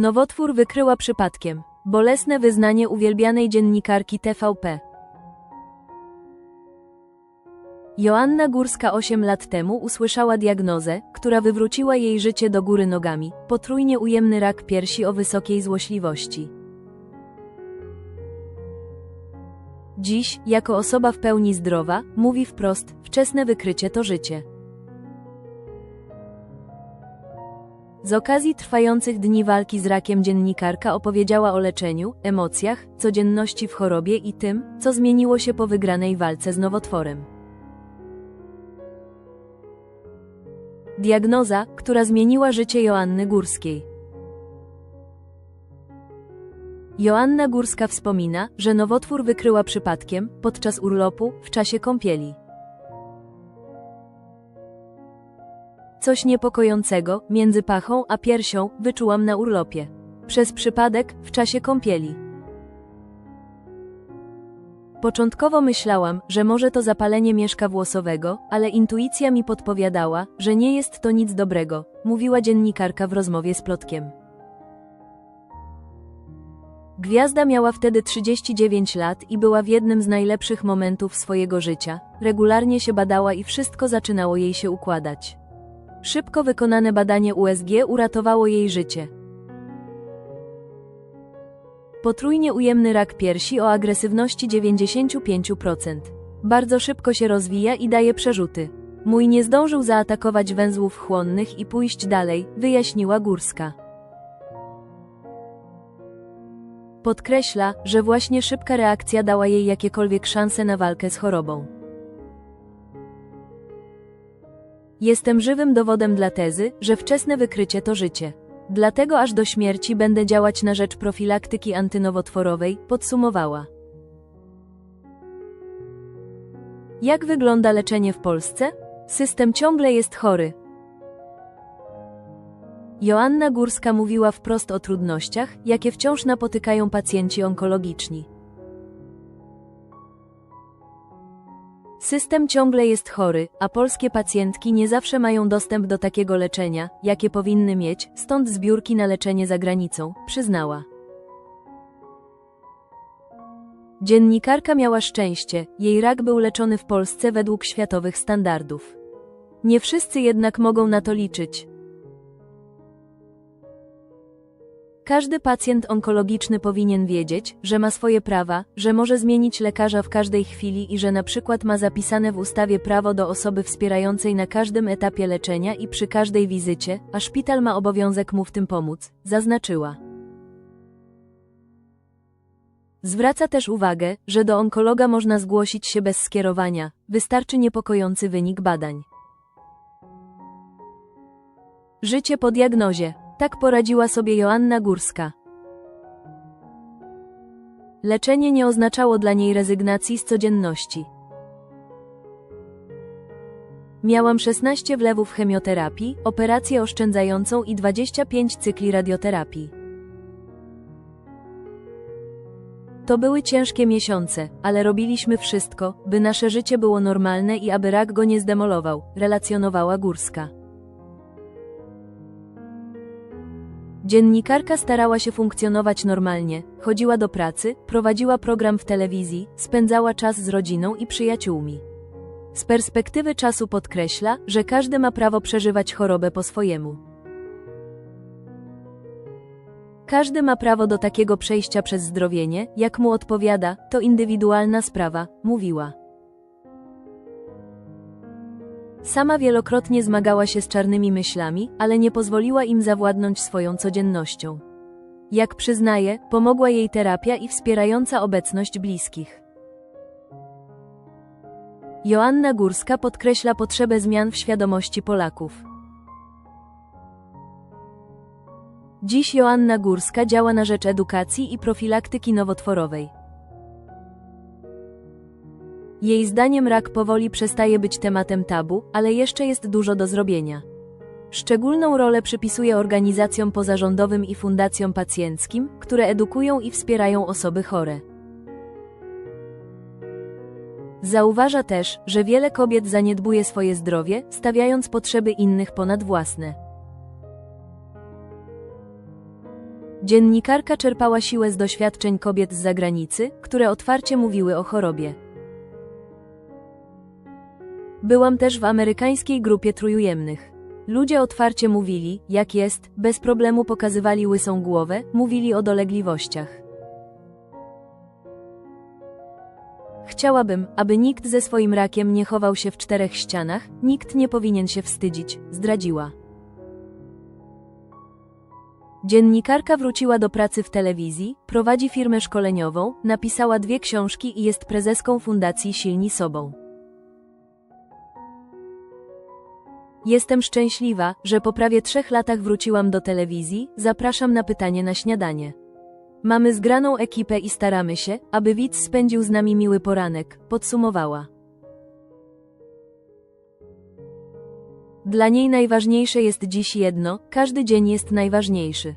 Nowotwór wykryła przypadkiem. Bolesne wyznanie uwielbianej dziennikarki TVP. Joanna Górska 8 lat temu usłyszała diagnozę, która wywróciła jej życie do góry nogami, potrójnie ujemny rak piersi o wysokiej złośliwości. Dziś, jako osoba w pełni zdrowa, mówi wprost, wczesne wykrycie to życie. Z okazji trwających dni walki z rakiem dziennikarka opowiedziała o leczeniu, emocjach, codzienności w chorobie i tym, co zmieniło się po wygranej walce z nowotworem. Diagnoza, która zmieniła życie Joanny Górskiej. Joanna Górska wspomina, że nowotwór wykryła przypadkiem, podczas urlopu, w czasie kąpieli. Coś niepokojącego, między pachą a piersią, wyczułam na urlopie. Przez przypadek, w czasie kąpieli. Początkowo myślałam, że może to zapalenie mieszka włosowego, ale intuicja mi podpowiadała, że nie jest to nic dobrego, mówiła dziennikarka w rozmowie z plotkiem. Gwiazda miała wtedy 39 lat i była w jednym z najlepszych momentów swojego życia, regularnie się badała i wszystko zaczynało jej się układać. Szybko wykonane badanie USG uratowało jej życie. Potrójnie ujemny rak piersi o agresywności 95%. Bardzo szybko się rozwija i daje przerzuty. Mój nie zdążył zaatakować węzłów chłonnych i pójść dalej, wyjaśniła Górska. Podkreśla, że właśnie szybka reakcja dała jej jakiekolwiek szanse na walkę z chorobą. Jestem żywym dowodem dla tezy, że wczesne wykrycie to życie. Dlatego aż do śmierci będę działać na rzecz profilaktyki antynowotworowej, podsumowała. Jak wygląda leczenie w Polsce? System ciągle jest chory. Joanna Górska mówiła wprost o trudnościach, jakie wciąż napotykają pacjenci onkologiczni. System ciągle jest chory, a polskie pacjentki nie zawsze mają dostęp do takiego leczenia, jakie powinny mieć, stąd zbiórki na leczenie za granicą, przyznała. Dziennikarka miała szczęście, jej rak był leczony w Polsce według światowych standardów. Nie wszyscy jednak mogą na to liczyć. Każdy pacjent onkologiczny powinien wiedzieć, że ma swoje prawa, że może zmienić lekarza w każdej chwili i że na przykład ma zapisane w ustawie prawo do osoby wspierającej na każdym etapie leczenia i przy każdej wizycie, a szpital ma obowiązek mu w tym pomóc, zaznaczyła. Zwraca też uwagę, że do onkologa można zgłosić się bez skierowania, wystarczy niepokojący wynik badań. Życie po diagnozie. Tak poradziła sobie Joanna Górska. Leczenie nie oznaczało dla niej rezygnacji z codzienności. Miałam 16 wlewów chemioterapii, operację oszczędzającą i 25 cykli radioterapii. To były ciężkie miesiące, ale robiliśmy wszystko, by nasze życie było normalne i aby rak go nie zdemolował, relacjonowała Górska. Dziennikarka starała się funkcjonować normalnie, chodziła do pracy, prowadziła program w telewizji, spędzała czas z rodziną i przyjaciółmi. Z perspektywy czasu podkreśla, że każdy ma prawo przeżywać chorobę po swojemu. Każdy ma prawo do takiego przejścia przez zdrowienie, jak mu odpowiada, to indywidualna sprawa, mówiła. Sama wielokrotnie zmagała się z czarnymi myślami, ale nie pozwoliła im zawładnąć swoją codziennością. Jak przyznaje, pomogła jej terapia i wspierająca obecność bliskich. Joanna Górska podkreśla potrzebę zmian w świadomości Polaków. Dziś Joanna Górska działa na rzecz edukacji i profilaktyki nowotworowej. Jej zdaniem rak powoli przestaje być tematem tabu, ale jeszcze jest dużo do zrobienia. Szczególną rolę przypisuje organizacjom pozarządowym i fundacjom pacjenckim, które edukują i wspierają osoby chore. Zauważa też, że wiele kobiet zaniedbuje swoje zdrowie, stawiając potrzeby innych ponad własne. Dziennikarka czerpała siłę z doświadczeń kobiet z zagranicy, które otwarcie mówiły o chorobie. Byłam też w amerykańskiej grupie trójujemnych. Ludzie otwarcie mówili, jak jest, bez problemu pokazywali łysą głowę, mówili o dolegliwościach. Chciałabym, aby nikt ze swoim rakiem nie chował się w czterech ścianach, nikt nie powinien się wstydzić, zdradziła. Dziennikarka wróciła do pracy w telewizji, prowadzi firmę szkoleniową, napisała dwie książki i jest prezeską Fundacji Silni Sobą. Jestem szczęśliwa, że po prawie trzech latach wróciłam do telewizji, zapraszam na pytanie na śniadanie. Mamy zgraną ekipę i staramy się, aby widz spędził z nami miły poranek, podsumowała. Dla niej najważniejsze jest dziś jedno, każdy dzień jest najważniejszy.